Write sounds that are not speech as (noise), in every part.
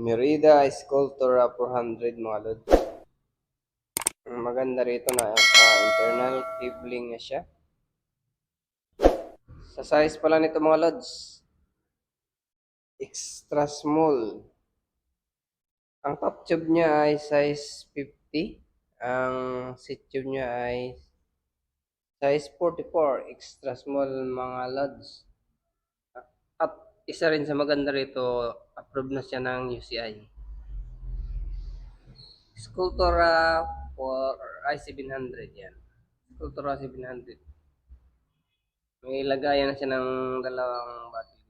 Merida Sculptura 400 mga lods. Ang maganda rito na ah, internal cabling na siya. Sa size pala nito mga lods, extra small. Ang top tube niya ay size 50. Ang seat tube niya ay size 44. Extra small mga lods. At isa rin sa maganda rito, approved na siya ng UCI. Sculptura for i700 yan. Sculptura 700. May lagayan na siya ng dalawang batteries.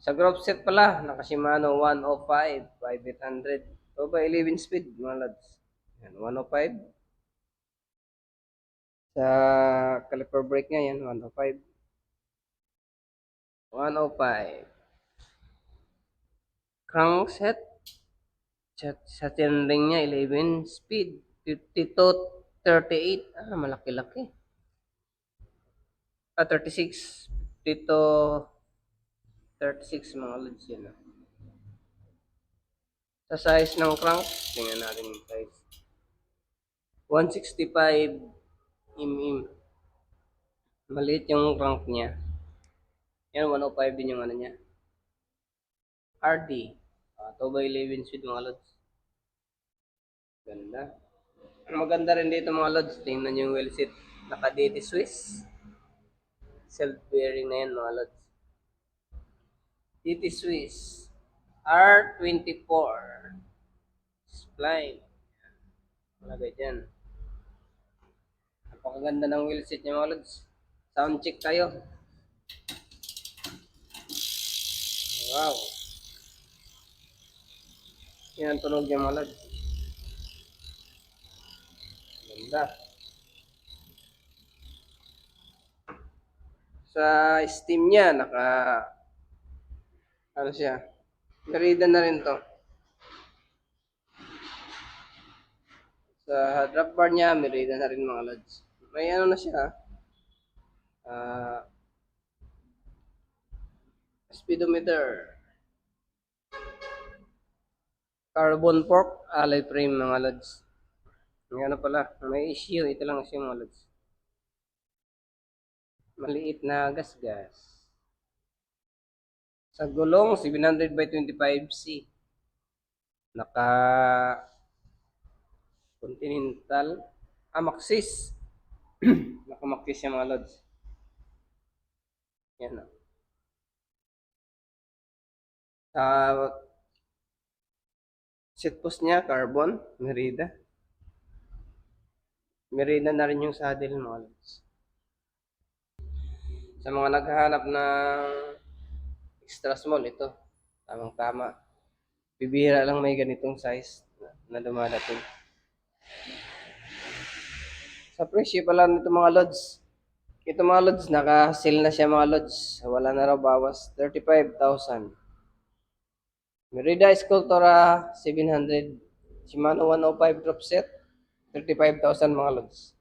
Sa group set pala, naka Shimano 105, 5800. Ito ba 11 speed mga lads? Yan, 105. Sa caliper brake niya yan, 105. 105. Crankset. Sa, sa tinring niya, 11 speed. 50 to 38. Ah, malaki-laki. Ah, 36. 50 to 36 mga lods yan. ah. Sa size ng crank, tingnan natin yung size. 165 mm. Maliit yung crank niya. Yan, 105 din yung ano niya. RD. Uh, 2 by 11 speed mga lods. Ganda. Maganda rin dito mga lods, tingnan yung wheel seat. Naka-DT Swiss. Self-bearing na yan mga lods. DT Swiss. R24. Spline. Malagay dyan. Napakaganda ng wheel seat niya mga lods. Sound check tayo. Wow. Yan tunog niya mga lods. Ganda. Sa Steam niya, naka ano siya? Merida na rin to. Sa drop bar niya, Merida na rin mga lods. May ano na siya. Ah, speedometer. Carbon fork, alloy frame mga lods. May ano pala, may issue. Ito lang siya mga lods. Maliit na gas-gas. Sa gulong, 700 by 25C. Naka Continental. Ah, Maxis. (clears throat) Naka Maxis siya mga lods. Yan na. Sa seat post niya, carbon, Merida. Merida na rin yung saddle lods. Sa mga naghahanap ng extra small, ito. Tamang tama. Bibihira lang may ganitong size na, na dumadating. Sa presyo pala nito mga lods. Ito mga lods, naka-sale na siya mga lods. Wala na raw bawas. 35,000. Merida Sculptura 700. Shimano 105 drop set. 35,000 mga lods.